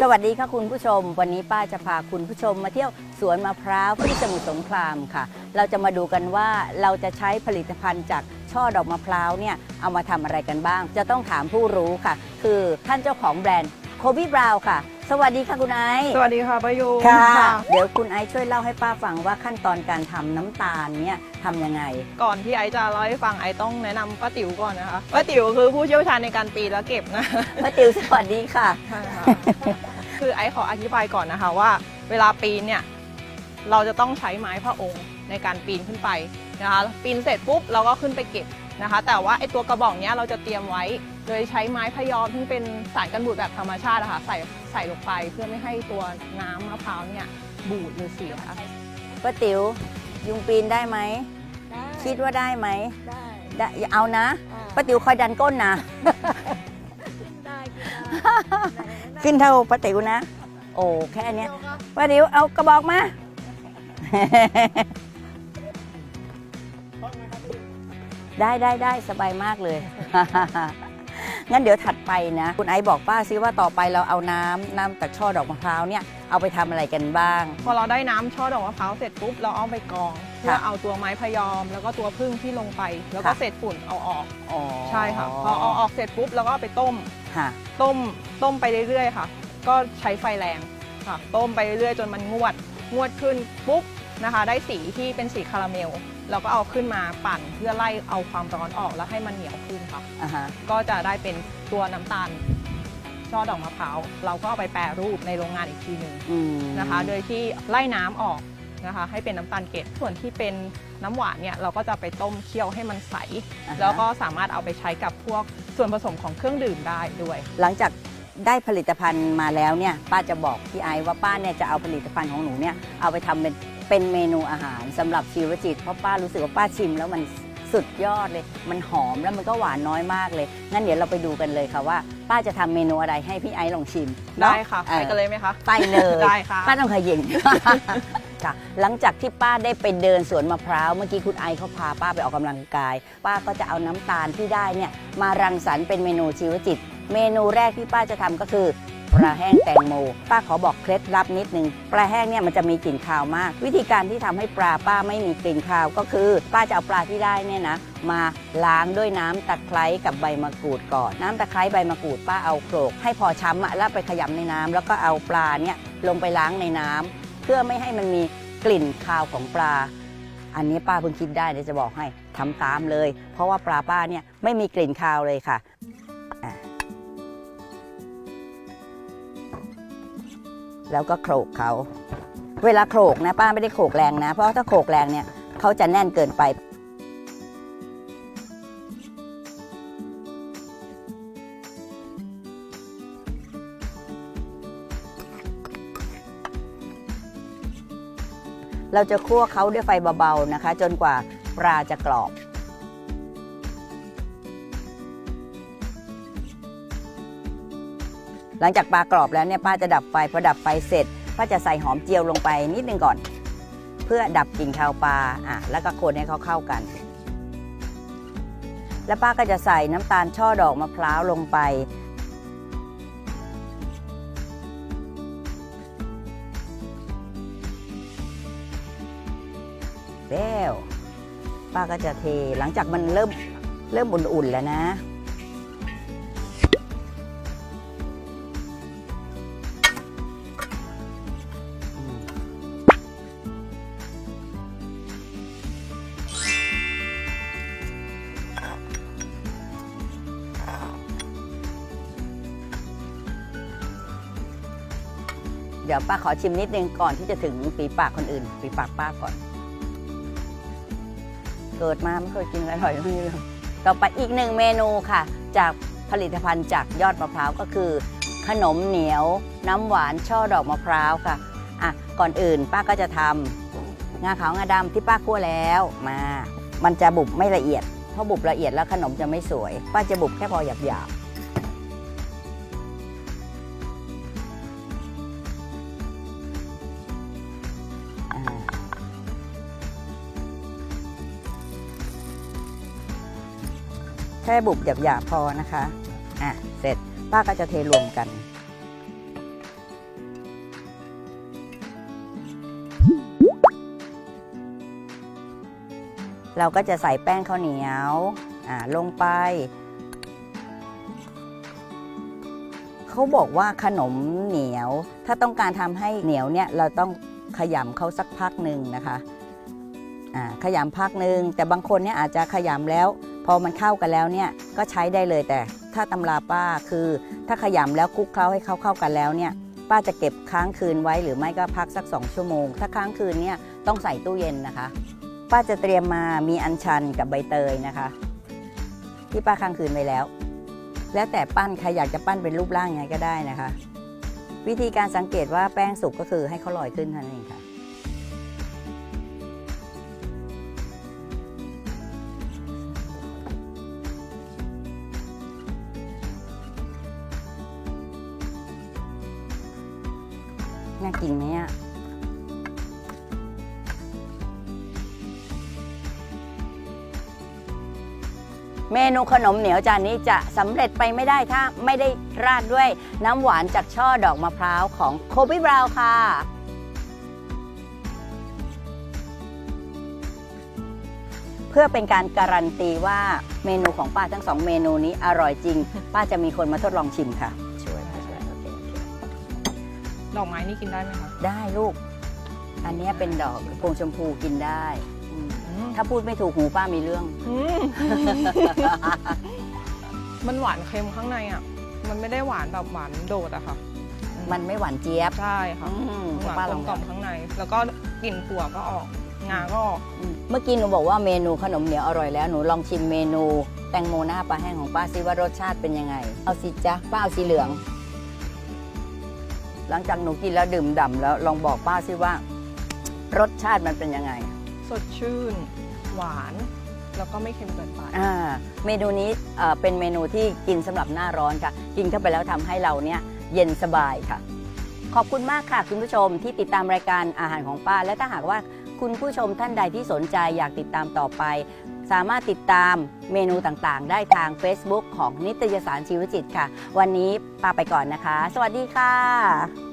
สวัสดีค่ะคุณผู้ชม วันนี้ป้าจะพาคุณผู้ชมมาเที่ยวสวนมะพร้าวที่สมุทรสงครามค่ะ เราจะมาดูกันว่าเราจะใช้ผลิตภัณฑ์จากช่อดอกมะพร้าวเนี่ยเอามาทำอะไรกันบ้าง จะต้องถามผู้รู้ค่ะ คือท่านเจ้าของแบรนด์ โคบี้บราวค่ะ สวัสดีค่ะคุณไอซ์สวัสดีค่ะประยุงค่ะเดี๋ยวคุณไอซ์ช่วยเล่าให้ป้าฟังว่าขั้นตอนการทำน้ำตาลเนี่ยทำยังไง ก่อนที่ไอซ์จะเล่าให้ฟังไอซ์ต้องแนะนำป้าติ๋วก่อนนะคะป้าติ๋วคือผู้เชี่ยวชาญในการปีนและเก็บนะ ป้าติวสวัสดีค่ะ ใช่ค่ะ คือไอซ์ขออธิบายก่อนนะคะว่า เวลาปีนเนี่ยเราจะต้องใช้ไม้พระองค์ในการปีนขึ้นไปนะคะปีนเสร็จปุ๊บเราก็ขึ้นไปเก็บนะคะ แต่ว่าไอตัวกระบอกเนี้ยเราจะเตรียมไว้ โดยใช้ไม้พยอมที่เป็นสารกันบูดแบบธรรมชาติอะค่ะใส่ใส่ลงไปเพื่อไม่ให้ตัวน้ำมะพร้าวเนี่ยบูดหรือเสียป้าติ๋วยุงปีนได้ไหม คิดว่าได้ไหมได้ได้อย่าเอานะป้าติ๋วคอยดันก้นนะได้ขึ้นเท่าป้าติ๋วนะ โอ้แค่เนี้ยป้าติ๋วเอากระบอกมาได้ได้ได้สบายมากเลย งั้นเดี๋ยวถัดไปนะ คุณไอซ์บอกป้าซิว่าต่อไปเราเอาน้ำน้ำจากช่อดอกมะพร้าวเนี่ยเอาไปทำอะไรกันบ้าง พอเราได้น้ำช่อดอกมะพร้าวเสร็จปุ๊บเราเอาไปกรองเพื่อค่ะเอาตัวไม้พยอม แล้วก็ตัวพึ่งที่ลงไป แล้วก็ค่ะ เศษฝุ่นเอาออก อ๋อใช่ค่ะ พอเอาออกเสร็จปุ๊บเราก็เอาไปต้ม ค่ะ ต้มต้มไปเรื่อยๆค่ะ ก็ใช้ไฟแรงค่ะ ต้มไปเรื่อยๆจนมันงวด งวดขึ้นปุ๊บนะคะ ได้สีที่เป็นสีคาราเมล เราก็เอาขึ้นมาปั่นเพื่อไล่เอาความร้อนออกแล้วให้มันเหนียวขึ้นค่ะ อ่าฮะ ก็จะได้เป็นตัวน้ำตาลช่อดอกมะพร้าวเราก็เอาไปแปรรูปในโรงงานอีกทีหนึ่งอืมนะคะ โดยที่ไล่น้ำออกนะคะ ให้เป็นน้ำตาลเกล็ดส่วนที่เป็นน้ำหวานเนี่ยเราก็จะไปต้มเคี่ยวให้มันใส อ่าฮะ แล้วก็สามารถเอาไปใช้กับพวกส่วนผสมของเครื่องดื่มได้ด้วย หลังจากได้ผลิตภัณฑ์มาแล้วเนี่ยป้าจะบอกพี่ไอซ์ว่าป้าเนี่ยจะเอาผลิตภัณฑ์ของหนูเนี่ยเอาไปทำเป็น เป็นเมนูอาหารสำหรับชีวจิตเพราะป้ารู้สึกว่าป้าชิมแล้วมันสุดยอดเลย มันหอมแล้วมันก็หวานน้อยมากเลย งั้นเดี๋ยวเราไปดูกันเลยค่ะว่า ป้าจะทำเมนูอะไรให้พี่ไอซ์ลองชิมเนอได้ค่ะออไปกันเลยไหมคะไปเลยได้ค่ะป้าต้องขยิงค่ะหลังจากที่ป้าได้ไปเดินสวนมะพร้าวเมื่อกี้คุณไอซ์เขาพาป้าไปออกกำลังกาย ป้าก็จะเอาน้ำตาลที่ได้เนี่ยมารังสรรค์เป็นเมนูชีวจิต เมนูแรกที่ป้าจะทำก็คือ ปลาแห้งแตงโม ป้าขอบอกเคล็ดลับนิดนึงปลาแห้งเนี่ยมันจะมีกลิ่นคาวมาก วิธีการที่ทำให้ปลาป้าไม่มีกลิ่นคาวก็คือ ป้าจะเอาปลาที่ได้เนี่ยนะมาล้างด้วยน้ำตะไคร้กับใบมะกรูดก่อน น้ำตะไคร้ใบมะกรูดป้าเอาโขลกให้พอช้ำอะแล้วไปขยำในน้ำแล้วก็เอาปลาเนี่ยลงไปล้างในน้ำเพื่อไม่ให้มันมีกลิ่นคาวของปลา อันนี้ป้าเพิ่งคิดได้เดี๋ยวจะบอกให้ทำตามเลย เพราะว่าปลาป้าเนี่ยไม่มีกลิ่นคาวเลยค่ะ แล้วก็โขลกเขาเวลาโขลกนะป้าไม่ได้โขลกแรงนะ เพราะถ้าโขลกแรงเนี่ยเขาจะแน่นเกินไป เราจะคั่วเขาด้วยไฟเบาๆนะคะ จนกว่าปลาจะกรอบ หลังจากปลากรอบแล้วเนี่ยป้าจะดับไฟพอดับไฟเสร็จป้าจะใส่หอมเจียวลงไปนิดนึงก่อน เพื่อดับกลิ่นคาวปลาอะแล้วก็คนให้เขาเข้ากัน แล้วป้าก็จะใส่น้ำตาลช่อดอกมะพร้าวลงไปแล้วป้าก็จะเทหลังจากมันเริ่มเริ่มอุ่นๆแล้วนะ ดี๋ยวป้าขอชิมนิดนึงก่อนที่จะถึงฝีปากคนอื่น ฝีปากป้าก่อน เกิดมาไม่เคยกินอะไรอร่อยแบบนี้เลยต่อไปอีกหนึ่งเมนูค่ะ จากผลิตภัณฑ์จากยอดมะพร้าวก็คือ ขนมเหนียว น้ำหวานช่อดอกมะพร้าวค่ะอะก่อนอื่นป้าก็จะทำงาขาวงาดำที่ป้าคั่วแล้วมา มันจะบุบไม่ละเอียดเพราะบุบละเอียดแล้วขนมจะไม่สวย ป้าจะบุบแค่พอหยาบๆ แค่บุบหยาบๆพอนะคะ อะ เสร็จป้าก็จะเทรวมกัน เราก็จะใส่แป้งข้าวเหนียว อ่า ลงไป เขาบอกว่าขนมเหนียว ถ้าต้องการทำให้เหนียวเนี่ย เราต้องขยำเขาสักพักหนึ่งนะคะ อ่า ขยำพักหนึ่งแต่บางคนเนี่ยอาจจะขยำแล้ว พอมันเข้ากันแล้วเนี่ยก็ใช้ได้เลยแต่ ถ้าตำราป้าคือ ถ้าขยำแล้วคลุกเคล้าให้เขาเข้ากันแล้วเนี่ยป้าจะเก็บค้างคืนไว้หรือไม่ก็พักสักสองชั่วโมง ถ้าค้างคืนเนี่ยต้องใส่ตู้เย็นนะคะ ป้าจะเตรียมมามีอัญชันกับใบเตยนะคะ ที่ป้าค้างคืนไว้แล้ว แล้วแต่ปั้นใครอยากจะปั้นเป็นรูปร่างยังไงก็ได้นะคะ วิธีการสังเกตว่าแป้งสุกก็คือให้เขาลอยขึ้นเท่านั้นเองค่ะ น่ากินไหมอะเมนูขนมเหนียวจานนี้จะสำเร็จไปไม่ได้ถ้าไม่ได้ราดด้วยน้ำหวานจากช่อดอกมะพร้าวของโคบิบราวค่ะ เพื่อเป็นการการันตีว่าเมนูของป้าทั้งสองเมนูนี้อร่อยจริง ป้าจะมีคนมาทดลองชิมค่ะ ดอกไม้นี่กินได้ไหมคะ ได้ลูก อันเนี้ยเป็นดอกพวงชมพูกินได้อืมอืม ถ้าพูดไม่ถูกหูป้ามีเรื่อง อืม มันหวานเค็มข้างในอะ มันไม่ได้หวานแบบหวานโดดอะค่ะอืมันไม่หวานเจี๊ยบใช่ค่ะอืมหวานป้ากลลอมงกล่อมข้างใน แล้วก็กลิ่นถั่วก็ออก งาก็ออก อืมเมื่อกี้หนูบอกว่าเมนูขนมเหนียวอร่อยแล้วหนูลองชิมเมนู แตงโมหน้าปลาแห้งของป้าซิว่ารสชาติเป็นยังไง เอาสิจ๊ะป้าเอาสีเหลือง หลังจากหนูกินแล้วดื่มด่ำแล้วลองบอกป้าซิว่า รสชาติมันเป็นยังไง สดชื่น หวาน แล้วก็ไม่เค็มเกินไป อ่าเมนูนี้เอ่อเป็นเมนูที่กินสำหรับหน้าร้อนค่ะ กินเข้าไปแล้วทำให้เราเนี่ยเย็นสบายค่ะ ขอบคุณมากค่ะ คุณผู้ชมที่ติดตามรายการอาหารของป้า และถ้าหากว่า คุณผู้ชมท่านใดที่สนใจอยากติดตามต่อไป สามารถติดตามเมนูต่างๆ ได้ทาง Facebook ของนิตยสารชีวจิตค่ะ วันนี้ปาไปก่อนนะคะ สวัสดีค่ะ